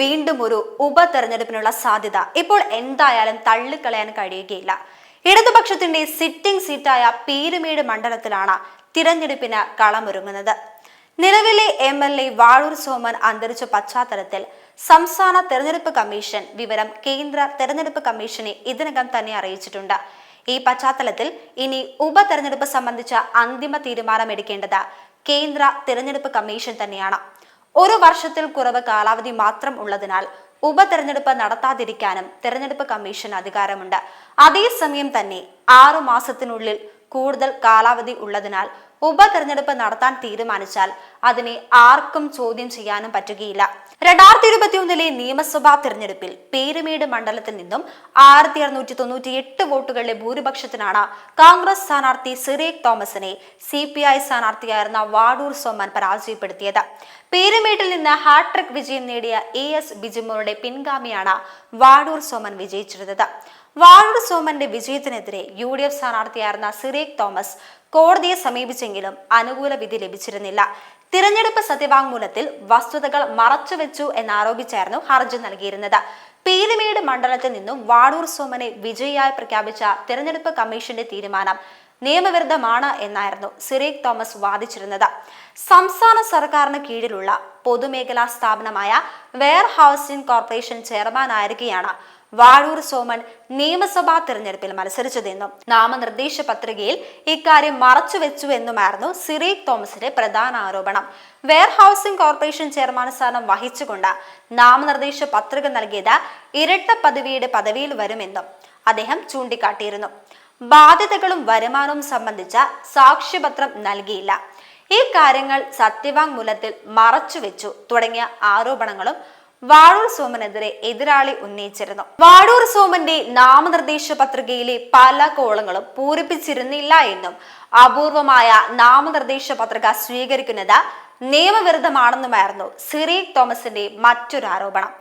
വീണ്ടും ഒരു ഉപതെരഞ്ഞെടുപ്പിനുള്ള സാധ്യത. ഇപ്പോൾ എന്തായാലും തള്ളിക്കളയാൻ കഴിയുകയില്ല. ഇടതുപക്ഷത്തിന്റെ സിറ്റിംഗ് സീറ്റായ പീരുമേട് മണ്ഡലത്തിലാണ് തിരഞ്ഞെടുപ്പിന് കളമൊരുങ്ങുന്നത്. നിലവിലെ M L A Vazhoor Soman അന്തരിച്ച പശ്ചാത്തലത്തിൽ സംസ്ഥാന തെരഞ്ഞെടുപ്പ് കമ്മീഷൻ വിവരം കേന്ദ്ര തെരഞ്ഞെടുപ്പ് കമ്മീഷനെ ഇതിനകം തന്നെ അറിയിച്ചിട്ടുണ്ട്. ഈ പശ്ചാത്തലത്തിൽ ഇനി ഉപതെരഞ്ഞെടുപ്പ് സംബന്ധിച്ച അന്തിമ തീരുമാനം എടുക്കേണ്ടത് കേന്ദ്ര തിരഞ്ഞെടുപ്പ് കമ്മീഷൻ തന്നെയാണ്. ഒരു വർഷത്തിൽ കുറവ് കാലാവധി മാത്രം ഉള്ളതിനാൽ ഉപതെരഞ്ഞെടുപ്പ് നടത്താതിരിക്കാനും തെരഞ്ഞെടുപ്പ് കമ്മീഷൻ അധികാരമുണ്ട്. അതേസമയം തന്നെ ആറു മാസത്തിനുള്ളിൽ കൂടുതൽ കാലാവധി ഉള്ളതിനാൽ ഉപതെരഞ്ഞെടുപ്പ് നടത്താൻ തീരുമാനിച്ചാൽ അതിനെ ആർക്കും ചോദ്യം ചെയ്യാനും പറ്റുകയില്ല. രണ്ടായിരത്തി ഇരുപത്തിയൊന്നിലെ നിയമസഭാ തിരഞ്ഞെടുപ്പിൽ പേരുമേട് മണ്ഡലത്തിൽ നിന്നും ആയിരത്തി അറുന്നൂറ്റി തൊണ്ണൂറ്റി എട്ട് വോട്ടുകളുടെ ഭൂരിപക്ഷത്തിനാണ് കോൺഗ്രസ് സ്ഥാനാർത്ഥി സിറേക് തോമസിനെ സി പി ഐ സ്ഥാനാർത്ഥിയായിരുന്ന വാടൂർ സോമൻ പരാജയപ്പെടുത്തിയത്. പേരുമേട്ടിൽ നിന്ന് ഹാട്രിക് വിജയം നേടിയ എ എസ് ബിജിമോറുടെ പിൻഗാമിയാണ് വാടൂർ സോമൻ വിജയിച്ചിരുന്നത്. വാഴൂർ സോമന്റെ വിജയത്തിനെതിരെ യു ഡി എഫ് സ്ഥാനാർത്ഥിയായിരുന്ന സിറേക് തോമസ് കോടതിയെ സമീപിച്ചെങ്കിലും അനുകൂല വിധി ലഭിച്ചിരുന്നില്ല. തിരഞ്ഞെടുപ്പ് സത്യവാങ്മൂലത്തിൽ വസ്തുതകൾ മറച്ചുവെച്ചു എന്നാരോപിച്ചായിരുന്നു ഹർജി നൽകിയിരുന്നത്. പീലിമേട് മണ്ഡലത്തിൽ നിന്നും വാടൂർ സോമനെ വിജയിയായി പ്രഖ്യാപിച്ച തിരഞ്ഞെടുപ്പ് കമ്മീഷന്റെ തീരുമാനം നിയമവിരുദ്ധമാണ് എന്നായിരുന്നു സിറേക് തോമസ് വാദിച്ചിരുന്നത്. സംസ്ഥാന സർക്കാരിന് കീഴിലുള്ള പൊതുമേഖലാ സ്ഥാപനമായ വെയർ ഹൗസിംഗ് കോർപ്പറേഷൻ ചെയർമാനായിരിക്കെയാണ് വാഴൂർ സോമൻ നിയമസഭാ തെരഞ്ഞെടുപ്പിൽ മത്സരിച്ചതെന്നും നാമനിർദ്ദേശ പത്രികയിൽ ഇക്കാര്യം മറച്ചുവെച്ചു എന്നുമായിരുന്നു സിറേക് തോമസിന്റെ പ്രധാന ആരോപണം. വെയർ ഹൗസിംഗ് കോർപ്പറേഷൻ ചെയർമാൻ സ്ഥാനം വഹിച്ചുകൊണ്ട് നാമനിർദ്ദേശ പത്രിക നൽകിയത് ഇരട്ട പദവിയുടെ പദവിയിൽ വരുമെന്നും അദ്ദേഹം ചൂണ്ടിക്കാട്ടിയിരുന്നു. ബാധ്യതകളും വരുമാനവും സംബന്ധിച്ച സാക്ഷ്യപത്രം നൽകിയില്ല. ഈ കാര്യങ്ങൾ സത്യവാങ്മൂലത്തിൽ മറച്ചുവെച്ചു തുടങ്ങിയ ആരോപണങ്ങളും വാഴൂർ സോമനെതിരെ എതിരാളി ഉന്നയിച്ചിരുന്നു. വാഴൂർ സോമന്റെ നാമനിർദ്ദേശ പത്രികയിലെ പല കോളങ്ങളും പൂരിപ്പിച്ചിരുന്നില്ല എന്നും അപൂർവമായ നാമനിർദ്ദേശ പത്രിക സ്വീകരിക്കുന്നത് നിയമവിരുദ്ധമാണെന്നുമായിരുന്നു സിറീഖ് തോമസിന്റെ മറ്റൊരു ആരോപണം.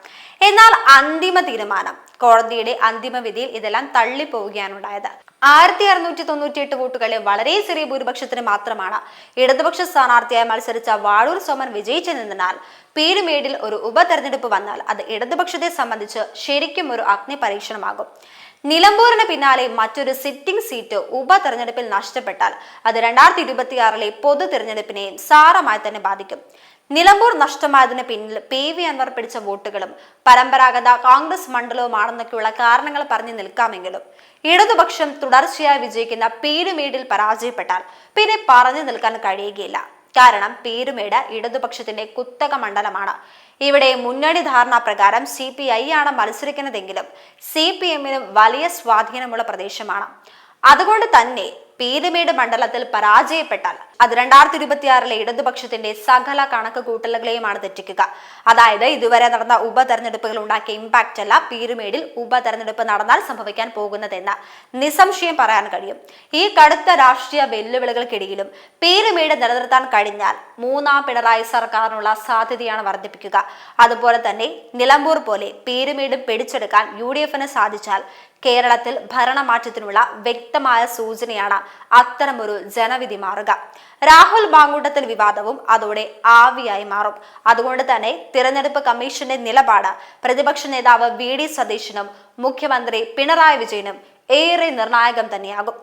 എന്നാൽ അന്തിമ തീരുമാനം കോടതിയുടെ അന്തിമ വിധിയിൽ ഇതെല്ലാം തള്ളിപ്പോവുകയാണ് ഉണ്ടായത്. ആയിരത്തി അറുന്നൂറ്റി തൊണ്ണൂറ്റി എട്ട് വോട്ടുകളെ വളരെ ചെറിയ ഭൂരിപക്ഷത്തിന് മാത്രമാണ് ഇടതുപക്ഷ സ്ഥാനാർത്ഥിയായി മത്സരിച്ച വാഴൂർ സോമൻ വിജയിച്ചതെന്നാൽ പീരുമേടിൽ ഒരു ഉപതെരഞ്ഞെടുപ്പ് വന്നാൽ അത് ഇടതുപക്ഷത്തെ സംബന്ധിച്ച് ശരിക്കും ഒരു അഗ്നി പരീക്ഷണമാകും നിലമ്പൂരിന് പിന്നാലെ മറ്റൊരു സിറ്റിംഗ് സീറ്റ് ഉപതെരഞ്ഞെടുപ്പിൽ നഷ്ടപ്പെട്ടാൽ അത് രണ്ടായിരത്തി ഇരുപത്തിയാറിലെ പൊതു തെരഞ്ഞെടുപ്പിനെയും സാരമായി തന്നെ ബാധിക്കും. നിലമ്പൂർ നഷ്ടമായതിന് പിന്നിൽ പി വി അൻവർ പിടിച്ച വോട്ടുകളും പരമ്പരാഗത കോൺഗ്രസ് മണ്ഡലവുമാണെന്നൊക്കെയുള്ള കാരണങ്ങൾ പറഞ്ഞു നിൽക്കാമെങ്കിലും ഇടതുപക്ഷം തുടർച്ചയായി വിജയിക്കുന്ന പീരുമേടിൽ പരാജയപ്പെട്ടാൽ പിന്നെ പറഞ്ഞു നിൽക്കാൻ കഴിയുകയില്ല. കാരണം പീരുമേട് ഇടതുപക്ഷത്തിന്റെ കുത്തക മണ്ഡലമാണ്. ഇവിടെ മുന്നണി ധാരണ പ്രകാരം സി പി ഐ ആണ് മത്സരിക്കുന്നതെങ്കിലും സി പി എമ്മിനും വലിയ സ്വാധീനമുള്ള പ്രദേശമാണ്. അതുകൊണ്ട് തന്നെ പീരുമേട് മണ്ഡലത്തിൽ പരാജയപ്പെട്ടാൽ അത് രണ്ടായിരത്തി ഇരുപത്തിയാറിലെ ഇടതുപക്ഷത്തിന്റെ സകല കണക്ക് കൂട്ടലുകളെയുമാണ് തെറ്റിക്കുക. അതായത് ഇതുവരെ നടന്ന ഉപതെരഞ്ഞെടുപ്പുകൾ ഉണ്ടാക്കിയ ഇമ്പാക്റ്റ് അല്ല പീരുമേടിൽ ഉപതെരഞ്ഞെടുപ്പ് നടന്നാൽ സംഭവിക്കാൻ പോകുന്നതെന്ന് നിസ്സംശയം പറയാൻ കഴിയും. ഈ കടുത്ത രാഷ്ട്രീയ വെല്ലുവിളികൾക്കിടയിലും പീരുമേട് നിലനിർത്താൻ കഴിഞ്ഞാൽ മൂന്നാം പിണറായി സർക്കാരിനുള്ള സാധ്യതയാണ് വർദ്ധിപ്പിക്കുക. അതുപോലെ തന്നെ നിലമ്പൂർ പോലെ പീരുമേടും പിടിച്ചെടുക്കാൻ യു ഡി എഫിന് സാധിച്ചാൽ കേരളത്തിൽ ഭരണമാറ്റത്തിനുള്ള വ്യക്തമായ സൂചനയാണ് അത്തരമൊരു ജനവിധി മാറുക. രാഹുൽ ബാങ്കൂട്ടത്തിൽ വിവാദവും അതോടെ ആവിയായി മാറും. അതുകൊണ്ട് തന്നെ തിരഞ്ഞെടുപ്പ് കമ്മീഷന്റെ നിലപാട് പ്രതിപക്ഷ നേതാവ് വി ഡി സതീശനും മുഖ്യമന്ത്രി പിണറായി വിജയനും ഏറെ നിർണായകം തന്നെയാകും.